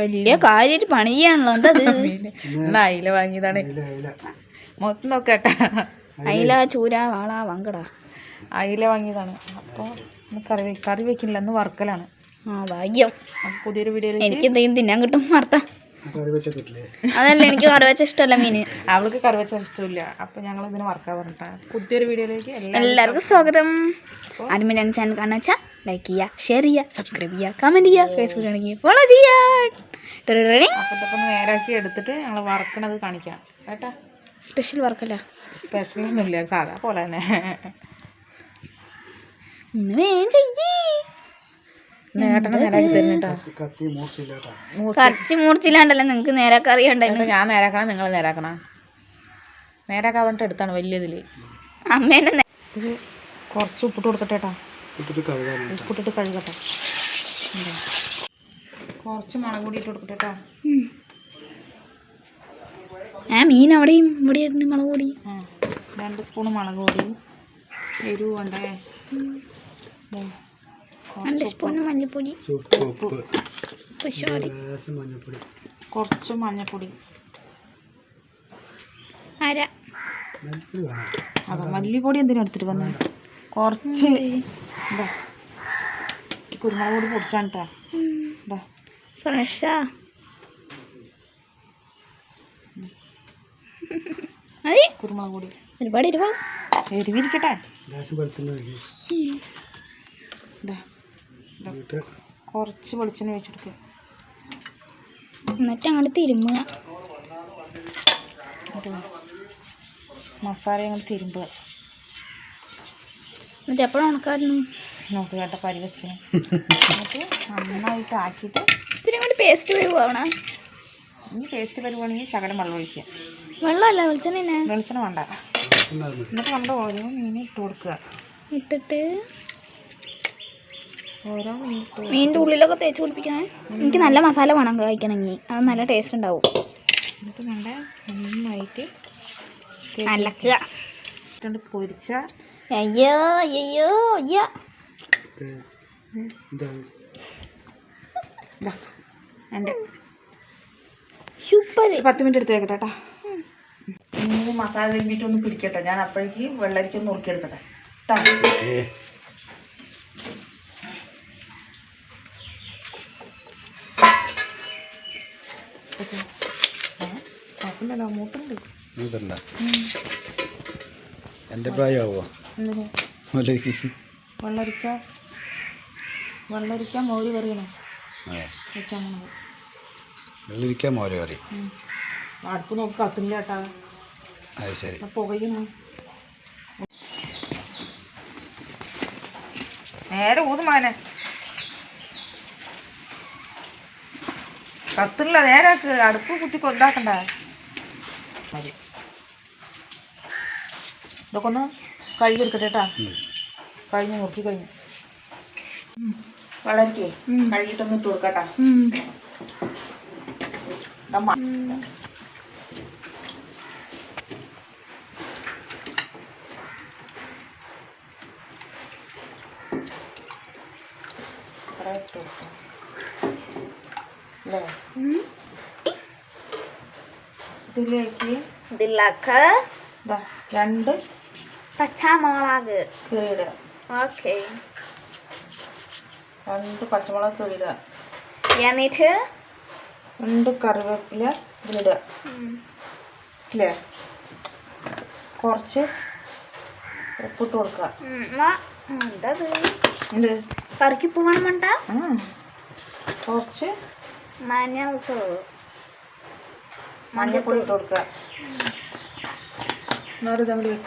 വലിയ കാര്യമായിട്ട് പണിയാണല്ലോ. എന്താ എന്നാ അയില വാങ്ങിയതാണ്. മൊത്തം നോക്കട്ടാ. അയില. ചൂര വാള വങ്കട. അയില വാങ്ങിയതാണ്. അപ്പോൾ കറി കറി വെക്കുന്നില്ല എന്ന് വറുക്കലാണ്. ആ ഭാഗ്യം. പുതിയൊരു വീഡിയോയിൽ എനിക്ക് എന്തെങ്കിലും തിന്നാൻ കിട്ടും വാർത്ത കറി വെച്ച കിട്ടില്ലേ? അതല്ല എനിക്ക് കറി വെച്ച ഇഷ്ടമല്ല മീന്. അവൾക്ക് കറി വെച്ച ഇഷ്ടമില്ല. അപ്പൊ ഞങ്ങൾ ഇതിന് വർക്കാ പറഞ്ഞിട്ടാ. പുതിയൊരു വീഡിയോയിലേക്ക് എല്ലാവർക്കും സ്വാഗതം. ആദ്യമേ ഞാൻ ചാനൽ കാണാൻ വെച്ചാൽ ലൈക്ക് ചെയ്യുക ഷെയർ ചെയ്യുക സബ്സ്ക്രൈബ് ചെയ്യുക കമന്റ് ചെയ്യുക. ഫേസ്ബുക്ക് ആണെങ്കിൽ ഫോളോ ചെയ്യുക. ഒന്ന് നേരാക്കി എടുത്തിട്ട് ഞങ്ങൾ വറുക്കണത് കാണിക്കാം. കേട്ടാ? സ്പെഷ്യൽ വർക്കല്ല സ്പെഷ്യൽ ഒന്നുമില്ല സാധാ പോലെ തന്നെ. കറച്ച് മൂർച്ചില്ലാണ്ടല്ലോ നിങ്ങൾക്ക് നേരാക്ക കറി ഞാൻ നേരാക്കണം നിങ്ങൾ നേരാക്കണം. നേരാക്കാൻ വേണ്ടിട്ട് എടുത്താണ് വലിയതിൽ അമ്മേനെ കുറച്ച് ഉപ്പിട്ട് കൊടുക്കട്ടെ കേട്ടോ ഉപ്പിട്ടിട്ട് കഴുകട്ടെ? കുറച്ച് മുളക് കൂടി ഇട്ട് കൊടുക്കട്ടെ കേട്ടോ. ആ മീൻ അവിടെയും ഇവിടെ ആയിരുന്നു മുളക് പൊടി ആ രണ്ട് സ്പൂൺ മുളക് പൊടി എരിവ് വേണ്ടേ? ദേ, രണ്ട് സ്പൂൺ മഞ്ഞൾപ്പൊടി കുറച്ച് മഞ്ഞൾപ്പൊടി അര. അതെ മല്ലിപ്പൊടി എന്തിനാ എടുത്തിട്ട് വന്നു? കുറച്ച് കുരുമുളക് പൊടി പൊടിച്ചാണ് കേട്ടോ ഇതാ ഫ്രഷാ മതി കുരുമുളക് പൊടി ഒരുപാട് ഇരുപോ എരിവിരിക്കട്ടെ. കുറച്ച് വെളിച്ചെണ്ണ വെച്ചെടുക്കുക എന്നിട്ട് അങ്ങോട്ട് തിരുമ്പുക. മസാല അങ്ങോട്ട് തിരുമ്പുക. എന്നിട്ട് എപ്പോഴും ഉണക്കായിരുന്നു നോക്ക് കേട്ട പരിവസിക്കണം എന്നിട്ട് നന്നായിട്ട് ആക്കിയിട്ട് പിന്നെ കൊണ്ട് പേസ്റ്റ് വരുവാണ്? ഇനി പേസ്റ്റ് വരുവാണെങ്കിൽ ശകലം വെള്ളം ഒഴിക്കുക. വെള്ളമല്ല വെളിച്ചെണ്ണ വെളിച്ചെണ്ണ വേണ്ട. എന്നിട്ട് നമ്മുടെ ഓരോ മീൻ ഇട്ട് കൊടുക്കുക. ഇട്ടിട്ട് ഓരോ മീൻ ഇട്ട് മീനിന്റെ ഉള്ളിലൊക്കെ തേച്ച് പിടിപ്പിക്കണേ. എനിക്ക് നല്ല മസാല വേണം കഴിക്കണമെങ്കിൽ. അത് നല്ല ടേസ്റ്റ് ഉണ്ടാവും. എന്നിട്ട് നല്ല നന്നായിട്ട് അലക്കുക. പൊരിച്ച അയ്യോ അയ്യോ അയ്യോ. എന്റെ. സൂപ്പർ പത്ത് മിനിറ്റ് എടുത്ത് വെക്കട്ടെ കേട്ടോ. ഇനി മസാല തിരുമ്പിയിട്ട് ഒന്ന് പിടിക്കട്ടെ. ഞാൻ അപ്പോഴേക്ക് വെള്ളരിക്ക ഒന്ന് നുറുക്കിയെടുക്കട്ടെ കേട്ടോ എന്റെ പ്രായമാവോ? വെള്ളരിക്ക. വെള്ളരിക്ക മോര് കറിയാണ്. അതെ വെക്കാൻ പോണത്. വെള്ളിരിക്കാൻ മോര് കറി. അടുപ്പ് നോക്കി കത്തില്ല കേട്ടാ. അത് ശരി. ആ നേരെ ഊതുമാനെ കത്തില്ല നേരെ. അടുപ്പ് കുത്തി മതി. ഇതൊക്കെ ഒന്ന് കഴുകിയെടുക്കട്ടെ കേട്ടാ. കഴിഞ്ഞു കഴിഞ്ഞ് നോക്കി കഴിഞ്ഞു. വളരിക്കേ കഴുകിയിട്ടൊന്ന് ഇട്ട് കൊടുക്കട്ടാ. ഇതിലേക്ക് ഇതിലൊക്കെ ഇതാ രണ്ട് പച്ചമുളക് കീറിയിടുക. ഓക്കെ. രണ്ട് പച്ചമുളക് ഇടുക. എന്നിട്ട്? രണ്ട് കറിവേപ്പില ഇതിലിടുക. ഇല്ലേ? കുറച്ച് ഉപ്പിട്ട് കൊടുക്കുക. എന്തത് എന്ത് കറിക്ക് പോകണം വേണ്ട? ആ. കുറച്ച് മഞ്ഞൾ മഞ്ഞൾപ്പൊടി ഇട്ട് കൊടുക്കുക.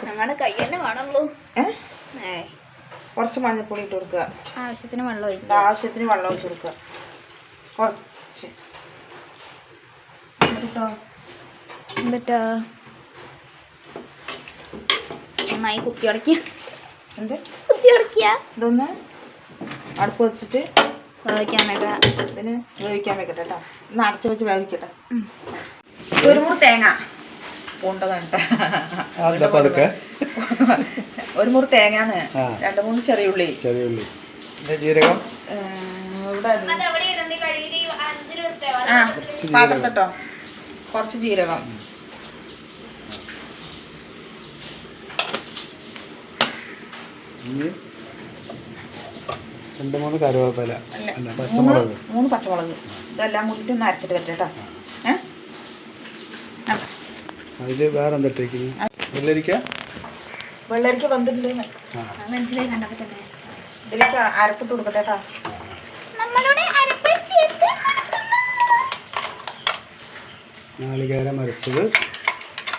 ഞങ്ങളുടെ കൈ തന്നെ കാണുള്ളൂ ഏ. കുറച്ച് മഞ്ഞൾപ്പൊടി ഇട്ട് കൊടുക്കുക. ആവശ്യത്തിന് വെള്ളം ഒഴിക്കുക. ആവശ്യത്തിന് വെള്ളം ഒഴിച്ച് കൊടുക്കുക. കുറച്ച്. എന്നിട്ടോ? എന്നിട്ടാ? നന്നായി കുത്തി ഉടക്കിയ എന്ത്? കുത്തി ഉടക്കിയ ഇതൊന്ന് അടുപ്പ് വെച്ചിട്ട് വേവിക്കാനൊക്കെ ഇതിന് വേവിക്കാൻ വെക്കട്ടെ കേട്ടോ ഒന്ന് അടച്ച് വെച്ച് വേവിക്കട്ടെ. ഒരു മുറി തേങ്ങ. പൂണ്ടതാണ് കേട്ടോ ഒരു മുറി തേങ്ങാന്ന് രണ്ടു മൂന്ന് ചെറിയ ഉള്ളി. ചെറിയ ഉള്ളി. ജീരകം. ആ പാത്രത്തിട്ടോ? കുറച്ച് ജീരകം. രണ്ട് മൂന്ന് അല്ല അല്ല പച്ചമുളക്. മൂന്ന് പച്ചമുളക്. ഇതെല്ലാം കൂടിയിട്ട് ഒന്ന് അരച്ചിട്ട് വരട്ടെ കേട്ടോ. ഏ? വേറെന്താ അതിൽ വെള്ളരിക്ക വെള്ളരിക്ക വന്നിട്ടുണ്ട് ആ. മനസ്സിലായി കണ്ടപ്പോ തന്നെ. ഇതിലേക്ക് അരപ്പിട്ട് കൊടുക്കട്ടെ കേട്ടോ നമ്മളുടെ അരപ്പ് ചേർത്ത് നാളികേരം അരച്ചത്.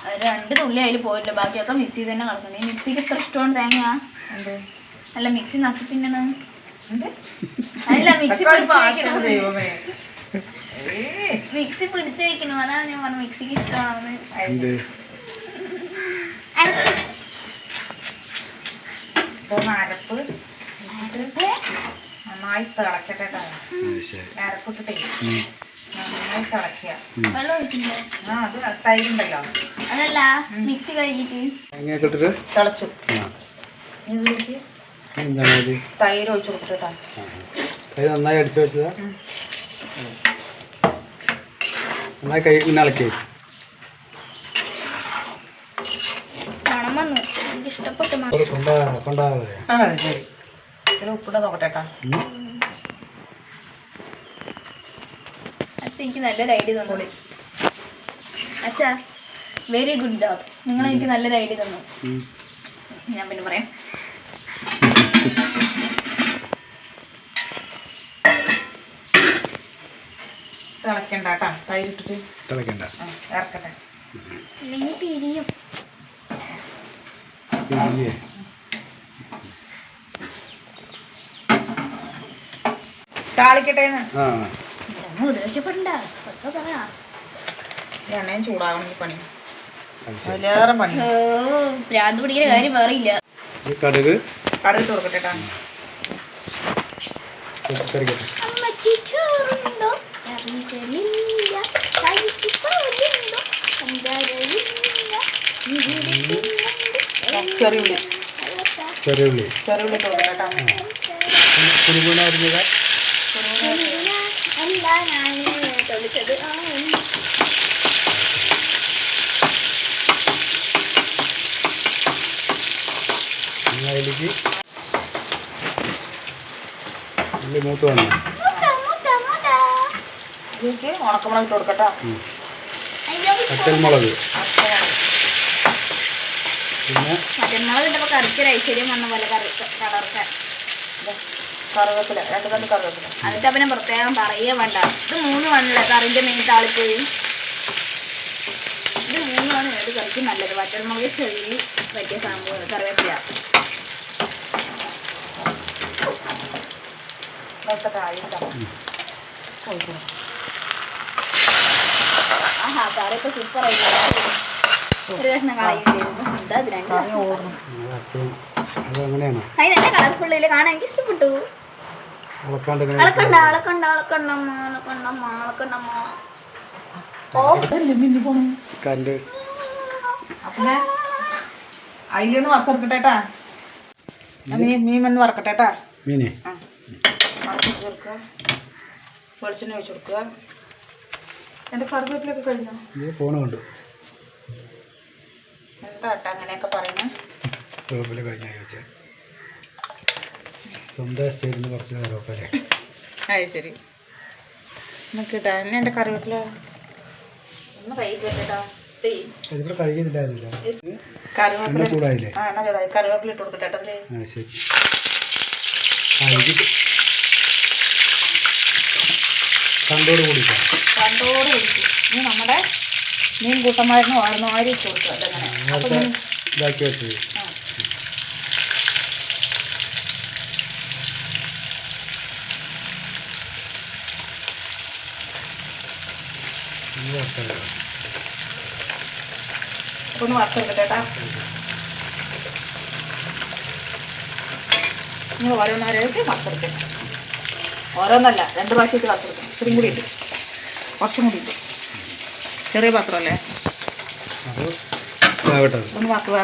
അത് രണ്ട് തുള്ളി അതിൽ പോയില്ല ബാക്കിയൊക്കെ മിക്സി തന്നെ കളക്കണേ മിക്സിക്ക് എത്ര ഇഷ്ടമാണ് തേങ്ങ? അല്ല മിക്സി നക്കി തിന്നണം. അല്ല മിക്സി. മിക്സി പിടിച്ചു വയ്ക്കണം അതാണ് ഞാൻ പറഞ്ഞു മിക്സിക്ക് ഇഷ്ടമാണെന്ന്. എന്ത് അരപ്പ്. നന്നായി തിളക്കട്ടെ അരപ്പിട്ടിട്ടേ. നന്നായി തിളക്കുക. വെള്ളം ഒഴിക്കില്ലേ ആ അത് തൈരുണ്ടല്ലോ. അതല്ല മിക്സി ഇട്ടിട്ട്? തിളച്ചു. ഇതിലേക്ക് തൈര് ഒഴിച്ചു കൊടുത്തിട്ടാ. തൈര് നന്നായി അടിച്ചു വെച്ചതാ? നന്നായി കൈ പിന്നെ ഇളക്കി. വന്നു. എനിക്ക് ഇഷ്ടപ്പെട്ടു ആ അതെ ശരി. ഇതിൽ ഉപ്പിട്ട് നോക്കട്ടെ കേട്ടോ. അച്ഛ എനിക്ക് നല്ലൊരു ഐഡിയ തന്നോളി. അച്ഛ വെരി ഗുഡ് ജോബ് നിങ്ങൾ എനിക്ക് നല്ലൊരു ഐഡിയ തന്നു. ഞാൻ പിന്നെ പറയാം. തിളക്കണ്ട കേട്ടോ. തൈര് ഇട്ടിട്ട്. തിളക്കണ്ട. ആ, ഇറക്കട്ടെ. ഇല്ലെങ്കിൽ പിരിയും. പറയാം. ഈ എണ്ണയും ചൂടാകണം ഈ പണി അതിലേറെ പണി. ഭ്രാന്ത് പിടിക്കുന്ന കാര്യം വേറെ ഇല്ല ഈ കടുക്. കടുകിട്ട് കൊടുക്കട്ടെ ചെറിയുള്ളി ചെറിയുള്ളി ചോറുണ്ടോ കറികളില്ല കൈക്ക് പാലുണ്ടോ പഞ്ചാരയില്ല ചെറിയ ഉള്ളി. ചെറിയ ഉള്ളി. ചെറിയ ഉള്ളി ഇട്ട് കൊടുക്കട്ടെ കേട്ടോ കുരുമുളക് അരിഞ്ഞത്. അതിലേക്ക് ഉള്ളി മൂത്ത് വന്നു. ഉണക്കമുളക് ഇട്ട് കൊടുക്കട്ടോ പച്ചമുളക്. പിന്നെ മറ്റന്നാൾ കിട്ടപ്പോൾ കറിക്കൊരു ഐശ്വര്യം വന്ന പോലെ കറി കളർക്ക് കറിവേപ്പില രണ്ട് രണ്ട് കറിവേപ്പില. എന്നിട്ട് അവനെ പ്രത്യേകം പറയേ വേണ്ട. ഇത് മൂന്ന് മണ്ണല്ലേ കറിന്റെ മെയിൻ താളിപ്പോയും. ഇത് മൂന്നാണ് ഏത് കറിക്ക് നല്ലത്. വറ്റൽമുളക് ചെറിയ പറ്റിയ സാമ്പാർ കറിവേപ്പില. ആഹാ കറിയൊക്കെ സൂപ്പർ ആയിട്ട് ഒരു കഷ്ണം കളയുന്നു എന്താ ഇത് രണ്ട് കറി ഓടണം അത് അത് അങ്ങനെയാണ് അതിന് നല്ല കളർഫുള്ളിൽ കാണാൻ എനിക്ക് ഇഷ്ടപ്പെട്ടു അളക്കണ്ട അളക്കണ്ട അളക്കണ്ടമ്മ അളക്കണ്ടമ്മ അളക്കണ്ടമ്മ അയ്യൊന്ന് വറുത്തെടുക്കട്ടെ കേട്ടാ മീൻ ഒന്ന് വറക്കട്ടെ കേട്ടാ മീനെ ആ വറുത്തിട്ട് കൊടുക്കുക വെളിച്ചെണ്ണ ഒഴിച്ച് കൊടുക്കുക എന്റെ കറിവേപ്പിലൊക്കെ കഴിഞ്ഞോ ഇത് കേട്ടോ അങ്ങനെയൊക്കെ പറയുന്നത് കഴിഞ്ഞ സ്വന്തം കുറച്ച് അത് ശരി. നമുക്ക് ഇട്ടാ എന്നെ എന്റെ കറിവേപ്പില ഒന്ന് ഇതിവിടെ കറിവേപ്പില ചൂടായില്ലേ? ആ കറിവേപ്പില ഇട്ട് കൊടുക്കട്ടെ കേട്ടോ അതിൽ. ആ ശരി. ആ കണ്ടോട് കൂടി കണ്ടോടെ ഇനി നമ്മുടെ മീൻ കൂട്ടമായിരുന്നു ഓടുന്ന ആരും ഇട്ട് കൊടുത്തു അതങ്ങനെ ഇതാക്കി വെച്ചത് ആ. ഇനി വറുത്തത് ഒന്ന് വറുത്തെടുക്കട്ടെ കേട്ടാ നിങ്ങൾ ഓരോന്നോരോട്ട് വറുത്തെടുക്കും. ഓരോന്നല്ല രണ്ട് പ്രാവശ്യമായിട്ട് വറുത്തെടുക്കും. ഇത്രയും കൂടി ഇട്ട്. കുറച്ചും കൂടി ഇട്ട്. ചെറിയ പാത്രമല്ലേ ഒന്ന് പാത്രം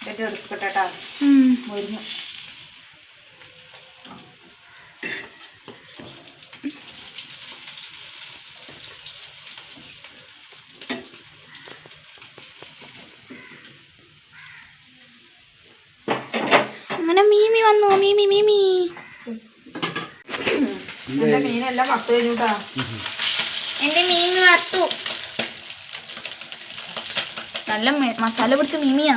എന്നിട്ട് എടുക്കട്ടെ കേട്ടാ മുരിഞ്ഞു അങ്ങനെ മീമി വന്നു മീമി മീമി എന്റെ മീനെല്ലാം വറുത്ത് കഴിഞ്ഞൂട്ടാ എന്റെ മീൻ വറുത്തു നല്ല മസാല പിടിച്ച മീമിയാ.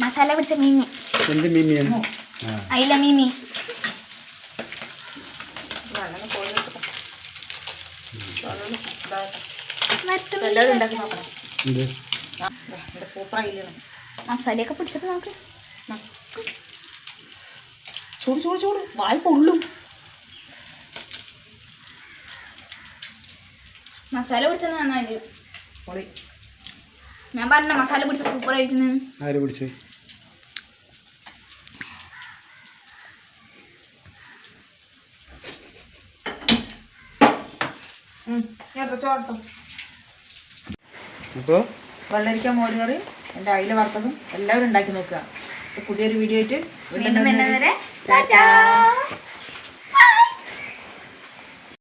മസാല പിടിച്ച മീമി. എന്ത് മീമിയാണ് ആ. അയില മീമി. മസാലയൊക്കെ പിടിച്ചിട്ട് നോക്ക്. ചൂട് ചൂട് ചൂട്. വായ്പ മസാല പിടിച്ചത് നന്നായി പൊളി. ഞാൻ പറഞ്ഞ മസാല പിടിച്ച സൂപ്പർ ആയിരിക്കുന്നത് ആര് പിടിച്ച്? വെള്ളരിക്ക മോരുകറി എന്റെ അയില വറുത്തതും എല്ലാവരും ഉണ്ടാക്കി നോക്കുക. പുതിയൊരു വീഡിയോ ആയിട്ട് വീണ്ടും ടാറ്റാ.